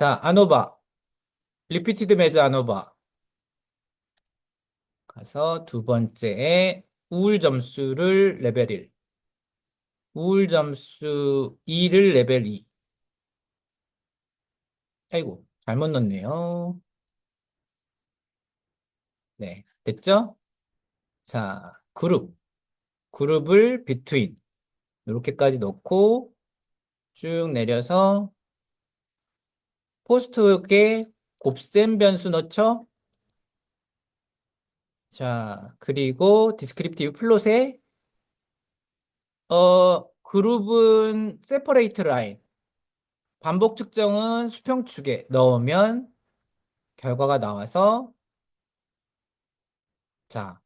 자, 아노바. 리피티드 매즈 아노바. 가서 두 번째에 우울 점수를 레벨 1. 우울 점수 2를 레벨 2. 아이고, 잘못 넣었네요. 네, 됐죠? 자, 그룹. 그룹을 between. 이렇게까지 넣고 쭉 내려서 포스트에 곱셈 변수 넣죠? 자, 그리고 디스크립티브 플롯에 어, 그룹은 세퍼레이트 라인. 반복 측정은 수평축에 넣으면 결과가 나와서 자,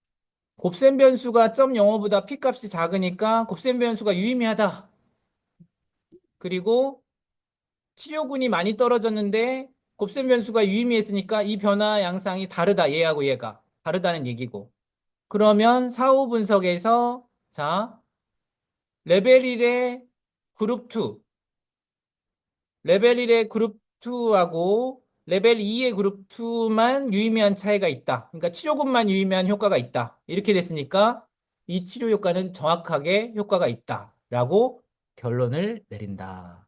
곱셈 변수가 점 영어보다 p 값이 작으니까 곱셈 변수가 유의미하다. 그리고 치료군이 많이 떨어졌는데 곱셈 변수가 유의미했으니까 이 변화 양상이 다르다. 얘하고 얘가 다르다는 얘기고. 그러면 사후 분석에서 자, 레벨 1의 그룹 2 레벨 1의 그룹 2하고 레벨 2의 그룹 2만 유의미한 차이가 있다. 그러니까 치료군만 유의미한 효과가 있다. 이렇게 됐으니까 이 치료 효과는 정확하게 효과가 있다. 라고 결론을 내린다.